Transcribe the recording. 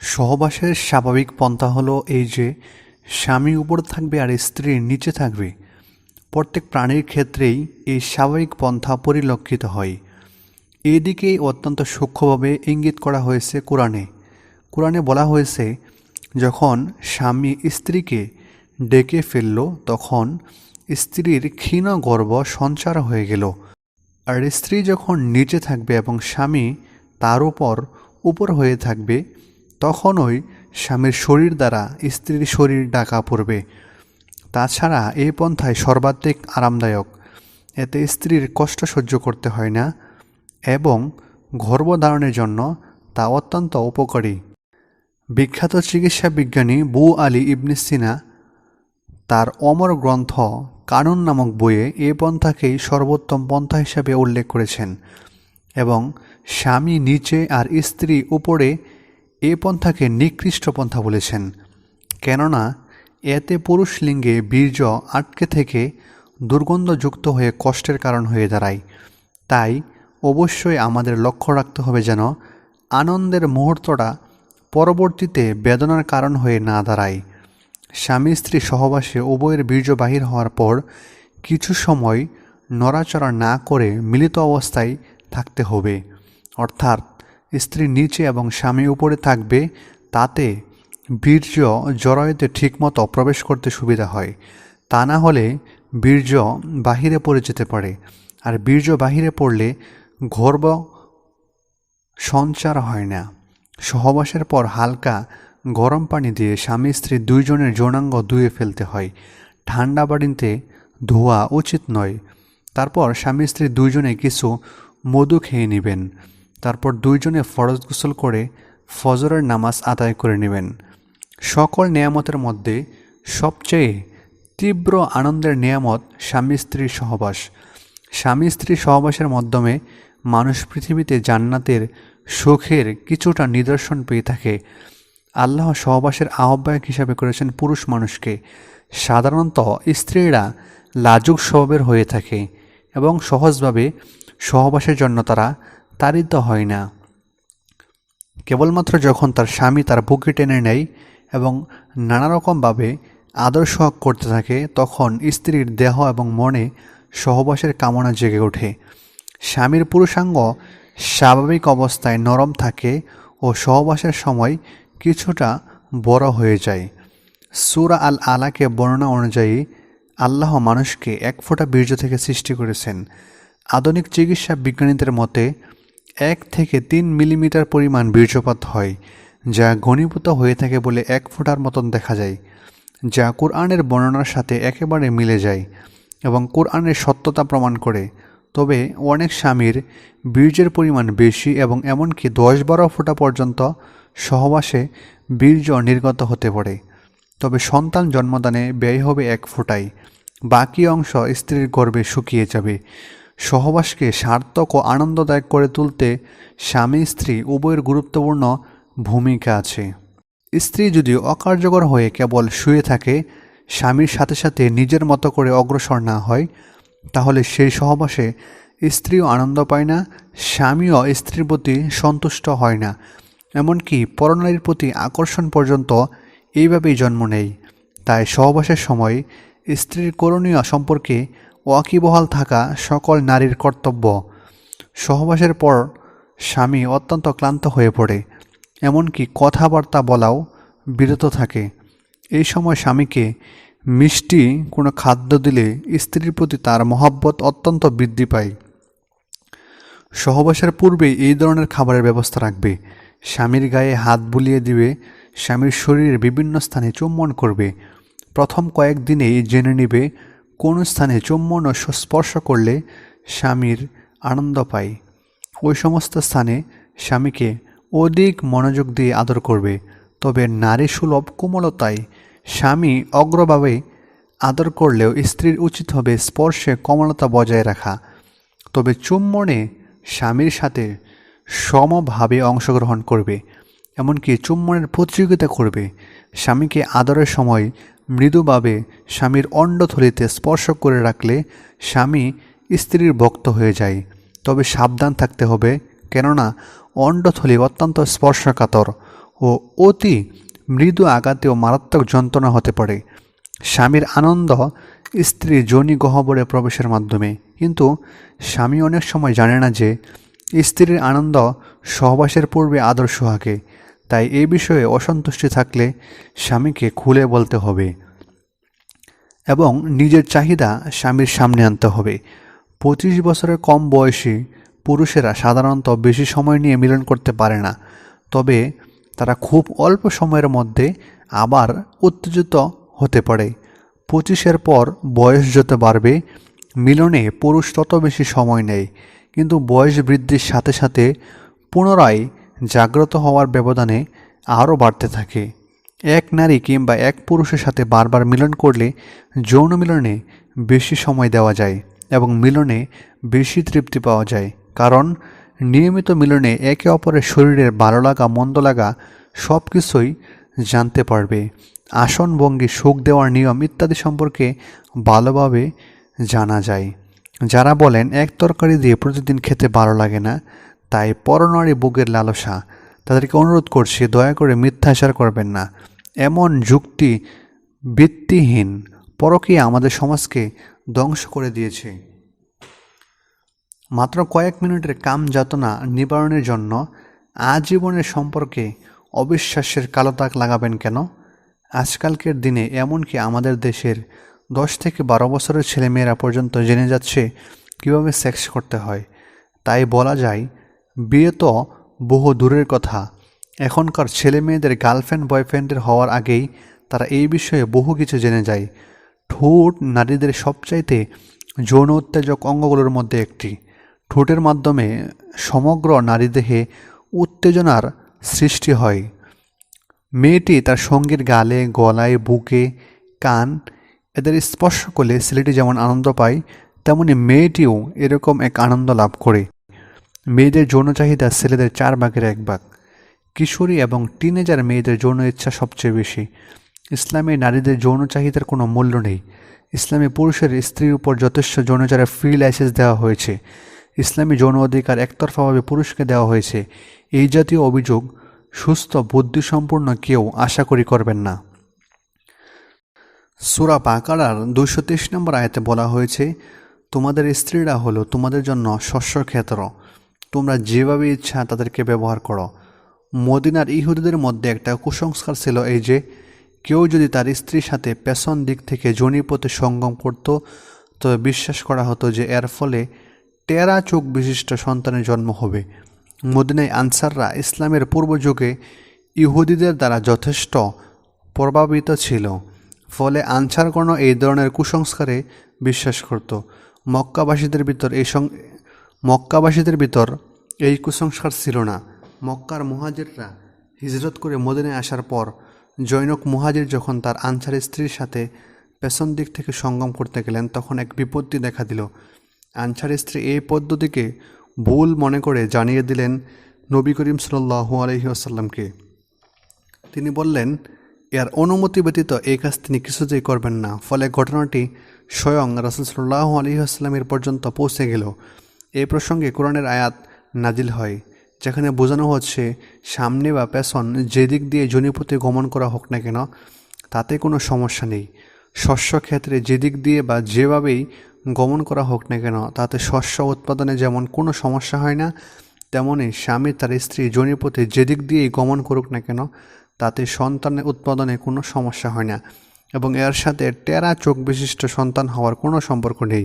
সহবাসের স্বাভাবিক পন্থা হলো এই যে, স্বামী উপর থাকবে আর স্ত্রী নিচে থাকবে। প্রত্যেক প্রাণীর ক্ষেত্রেই এই স্বাভাবিক পন্থা পরিলক্ষিত হয়। এদিকেই অত্যন্ত সূক্ষ্মভাবে ইঙ্গিত করা হয়েছে কোরআনে। কোরআনে বলা হয়েছে, যখন স্বামী স্ত্রীকে ডেকে ফেলল, তখন স্ত্রীর ক্ষীণ গর্ব সঞ্চার হয়ে গেল। আর স্ত্রী যখন নিচে থাকবে এবং স্বামী তার উপর উপর হয়ে থাকবে তখনই স্বামীর শরীর দ্বারা স্ত্রীর শরীর ডাকা পড়বে। তাছাড়া এই পন্থায় সর্বাধিক আরামদায়ক। এতে স্ত্রীর কষ্ট সহ্য করতে হয় না এবং গর্ভধারণের জন্য তা অত্যন্ত উপকারী। বিখ্যাত চিকিৎসা বিজ্ঞানী বু আলী ইবনে সিনা তার অমর গ্রন্থ কানুন নামক বইয়ে এ পন্থাকেই সর্বোত্তম পন্থা হিসাবে উল্লেখ করেছেন এবং স্বামী নিচে আর স্ত্রী উপরে এ পন্থাকে নিকৃষ্ট পন্থা বলেছেন। কেননা, এতে পুরুষ লিঙ্গে বীর্য আটকে থেকে দুর্গন্ধযুক্ত হয়ে কষ্টের কারণ হয়ে দাঁড়ায়। তাই অবশ্যই আমাদের লক্ষ্য রাখতে হবে যেন আনন্দের মুহূর্তটা পরবর্তীতে বেদনার কারণ হয়ে না দাঁড়ায়। স্বামী স্ত্রী সহবাসে উভয়ের বীর্য বাহির হওয়ার পর কিছু সময় নড়াচড়া না করে মিলিত অবস্থায় থাকতে হবে। অর্থাৎ স্ত্রী নিচে এবং স্বামী উপরে থাকবে, তাতে বীর্য জরায়ুতে ঠিকমতো প্রবেশ করতে সুবিধা হয়। তা না হলে বীর্য বাহিরে পড়ে যেতে পারে। আর বীর্য বাহিরে পড়লে গর্ভ সঞ্চার হয় না। সহবাসের পর হালকা গরম পানি দিয়ে স্বামী স্ত্রী দুইজনের যৌনাঙ্গ ধুয়ে ফেলতে হয়। ঠান্ডা বাড়িতে ধোয়া উচিত নয়। তারপর স্বামী স্ত্রী দুইজনে কিছু মধু খেয়ে নেবেন। তারপর দুইজনে ফরজ গোসল করে ফজরের নামাজ আদায় করে নেবেন। সকল নিয়ামতের মধ্যে সবচেয়ে তীব্র আনন্দের নিয়ামত স্বামী স্ত্রীর সহবাস। স্বামী স্ত্রী সহবাসের মাধ্যমে মানুষ পৃথিবীতে জান্নাতের সুখের কিছুটা নিদর্শন পেয়ে থাকে। আল্লাহ সহবাসের আহ্বায়ক হিসাবে করেছেন পুরুষ মানুষকে। সাধারণত স্ত্রীরা লাজুক স্বভাবের হয়ে থাকে এবং সহজভাবে সহবাসের জন্য তারা তাড়িত হয় না। কেবলমাত্র যখন তার স্বামী তার বুকে টেনে নেয় এবং নানা রকমভাবে আদর সোহাগ করতে থাকে, তখন স্ত্রীর দেহ এবং মনে সহবাসের কামনা জেগে ওঠে। স্বামীর পুরুষাঙ্গ স্বাভাবিক অবস্থায় নরম থাকে ও সহবাসের সময় কিছুটা বড় হয়ে যায়। সুরা আল আলাকে বর্ণনা অনুযায়ী, আল্লাহ মানুষকে এক ফোঁটা বীর্য থেকে সৃষ্টি করেছেন। আধুনিক চিকিৎসা বিজ্ঞানীদের মতে এক থেকে তিন মিলিমিটার পরিমাণ বীর্যপাত হয়, যা ঘনীভূত হয়ে থাকে বলে এক ফোঁটার মতন দেখা যায়, যা কোরআনের বর্ণনার সাথে একেবারে মিলে যায় এবং কোরআনের সত্যতা প্রমাণ করে। তবে অনেক স্বামীর বীর্যের পরিমাণ বেশি এবং এমনকি দশ বারো ফোঁটা পর্যন্ত সহবাসে বীর্য নির্গত হতে পারে। তবে সন্তান জন্মদানে ব্যয় হবে এক ফোঁটাই, বাকি অংশ স্ত্রীর গর্ভে শুকিয়ে যাবে সহবাসকে সার্থক ও আনন্দদায়ক করে তুলতে স্বামী স্ত্রী উভয়ের গুরুত্বপূর্ণ ভূমিকা আছে। স্ত্রী যদি অকার্যকর হয়ে কেবল শুয়ে থাকে, স্বামীর সাথে সাথে নিজের মতো করে অগ্রসর না হয়, তাহলে সেই সহবাসে স্ত্রীও আনন্দ পায় না, স্বামীও স্ত্রীর প্রতি সন্তুষ্ট হয় না। এমনকি পরনারীর প্রতি আকর্ষণ পর্যন্ত এইভাবেই জন্ম নেয়। তাই সহবাসের সময় স্ত্রীর করণীয় সম্পর্কে ওয়াকিবহাল থাকা সকল নারীর কর্তব্য। সহবাসের পর স্বামী অত্যন্ত ক্লান্ত হয়ে পড়ে। এমনকি কথাবার্তা বলাও বিরত থাকে। এই সময় স্বামীকে মিষ্টি কোনো খাদ্য দিলে স্ত্রীর প্রতি তার মহাব্বত অত্যন্ত বৃদ্ধি পায়। সহবাসের পূর্বে এই ধরনের খাবারের ব্যবস্থা রাখবে। স্বামীর গায়ে হাত বুলিয়ে দিবে, স্বামীর শরীরের বিভিন্ন স্থানে চুম্বন করবে। প্রথম কয়েকদিনেই জেনে নেবে কোন স্থানে চুম্বন স্পর্শ করলে স্বামীর আনন্দ পায়। ওই সমস্ত স্থানে স্বামীকে অধিক মনোযোগ দিয়ে আদর করবে। তবে নারী সুলভ কোমলতায় স্বামী অগ্রভাবে আদর করলেও স্ত্রীর উচিত হবে স্পর্শে কোমলতা বজায় রাখা। তবে চুম্বনে স্বামীর সাথে সমভাবে অংশগ্রহণ করবে। এমনকি চুম্বনের প্রতিযোগিতা করবে। স্বামীকে আদরের সময় মৃদুভাবে স্বামীর অণ্ডথলিতে স্পর্শ করে রাখলে স্বামী স্ত্রীর ভক্ত হয়ে যায়। তবে সাবধান থাকতে হবে, কেননা অণ্ডথলি অত্যন্ত স্পর্শকাতর ও অতি মৃদু আঘাতেও মারাত্মক যন্ত্রণা হতে পারে। স্বামীর আনন্দ স্ত্রীর যোনি গহ্বরে প্রবেশের মাধ্যমে। কিন্তু স্বামী অনেক সময় জানে না যে স্ত্রীর আনন্দ সহবাসের পূর্বে আদর্শ হাকে তাই এই বিষয়ে অসন্তুষ্টি থাকলে স্বামীকে খুলে বলতে হবে এবং নিজের চাহিদা স্বামীর সামনে আনতে হবে। পঁচিশ বছরের কম বয়সী পুরুষেরা সাধারণত বেশি সময় নিয়ে মিলন করতে পারে না। তবে তারা খুব অল্প সময়ের মধ্যে আবার উত্তেজিত হতে পারে। পঁচিশের পর বয়স যত বাড়বে, মিলনে পুরুষ তত বেশি সময় নেয়। কিন্তু বয়স বৃদ্ধির সাথে সাথে পুনরায় জাগ্রত হওয়ার ব্যবধানে আরও বাড়তে থাকে। এক নারী কিংবা এক পুরুষের সাথে বারবার মিলন করলে যৌন মিলনে বেশি সময় দেওয়া যায় এবং মিলনে বেশি তৃপ্তি পাওয়া যায়। কারণ নিয়মিত মিলনে একে অপরের শরীরের ভালো লাগা, মন্দ লাগা সব কিছুই জানতে পারবে। আসন, ভঙ্গি, সুখ দেওয়ার নিয়ম ইত্যাদি সম্পর্কে ভালোভাবে জানা যায়। যারা বলেন, এক তরকারি দিয়ে প্রতিদিন খেতে ভালো লাগে না তাই পরনারী বুকের লালসা। তাদেরকে অনুরোধ করছি, দয়া করে মিথ্যাচার করবেন না। এমন যুক্তি ভিত্তিহীন পরকে আমাদের সমাজকে ধ্বংস করে দিয়েছে। মাত্র কয়েক মিনিটের কাম যাতনা নিবারণের জন্য আজীবনের সম্পর্কে অবিশ্বাসের কালো দাগ লাগাবেন কেন? আজকালকের দিনে এমনকি আমাদের দেশের দশ থেকে বারো বছরের ছেলেমেয়েরা পর্যন্ত জেনে যাচ্ছে কীভাবে সেক্স করতে হয়। তাই বলা যায় বিয়ে তো বহু দূরের কথা। এখনকার ছেলে মেয়েদের গার্লফ্রেন্ড বয়ফ্রেন্ডের হওয়ার আগেই তারা এই বিষয়ে বহু কিছু জেনে যায়। ঠোঁট নারীদের সবচাইতে যৌন উত্তেজক অঙ্গগুলোর মধ্যে একটি। ঠোঁটের মাধ্যমে সমগ্র নারীদেহে উত্তেজনার সৃষ্টি হয়। মেয়েটি তার সঙ্গীর গালে, গলায়, বুকে, কান এদের স্পর্শ করলে ছেলেটি যেমন আনন্দ পায়, তেমনি মেয়েটিও এরকম এক আনন্দ লাভ করে। মেয়েদের যৌন চাহিদা ছেলেদের চার ভাগের এক ভাগ। কিশোরী এবং টিনেজার মেয়েদের যৌন ইচ্ছা সবচেয়ে বেশি। ইসলামে নারীদের যৌন চাহিদার কোনো মূল্য নেই। ইসলামে পুরুষের স্ত্রীর উপর যথেষ্ট যৌনচারের ফ্রি লাইসেন্স দেওয়া হয়েছে। ইসলামী যৌন অধিকার একতরফাভাবে পুরুষকে দেওয়া হয়েছে। এই জাতীয় অভিযোগ সুস্থ, বুদ্ধিসম্পন্ন কেউ আশা করি করবেন না। সুরা বাকারার দুশো তেইশ নম্বর আয়তে বলা হয়েছে, তোমাদের স্ত্রীরা হলো তোমাদের জন্য শস্য ক্ষেত্র তোমরা যেভাবে ইচ্ছা তাদেরকে ব্যবহার করো। মদিনার ইহুদিদের মধ্যে একটা কুসংস্কার ছিল এই যে, কেউ যদি তার স্ত্রীর সাথে পেছন দিক থেকে জনিপথে সঙ্গম করত তবে বিশ্বাস করা হতো যে এর ফলে টেরা চোখ বিশিষ্ট সন্তানের জন্ম হবে। মদিনায় আনসাররা ইসলামের পূর্বযুগে ইহুদিদের দ্বারা যথেষ্ট প্রভাবিত ছিল, ফলে আনসারগণ এই ধরনের কুসংস্কারে বিশ্বাস করত। মক্কাবাসীদের ভিতর এই মক্কাবাসীদের ভিতর এই কুসংস্কার ছিল না। মক্কার মুহাজিররা হিজরত করে মদিনায় আসার পর জৈনক মুহাজির যখন তার আনসার স্ত্রীর সাথে পেছন দিক থেকে সঙ্গম করতে গেলেন, তখন এক বিপত্তি দেখা দিল। আনসার স্ত্রী এই পদ্ধতিকে ভুল মনে করে জানিয়ে দিলেন নবী করিম সাল্লাহু আলহি আসাল্লামকে তিনি বললেন, এর অনুমতি ব্যতীত এই কাজ তিনি কিছুতেই করবেন না। ফলে ঘটনাটি স্বয়ং রাসুল সাল্লাহ আলী আসলামের পর্যন্ত পৌঁছে গেল। এই প্রসঙ্গে কোরআনের আয়াত নাজিল হয়, যেখানে বোঝানো হচ্ছে, সামনে বা পেছন যেদিক দিয়ে জনিপথে গমন করা হোক না কেন, তাতে কোনো সমস্যা নেই। শস্য ক্ষেত্রে যেদিক দিয়ে বা যেভাবেই গমন করা হোক না কেন, তাতে শস্য উৎপাদনে যেমন কোনো সমস্যা হয় না তেমনই স্বামী তার স্ত্রী জনিপথে যেদিক দিয়েই গমন করুক না কেন, তাতে সন্তানের উৎপাদনে কোনো সমস্যা হয় না এবং এর সাথে টেরা চোখ বিশিষ্ট সন্তান হওয়ার কোনো সম্পর্ক নেই।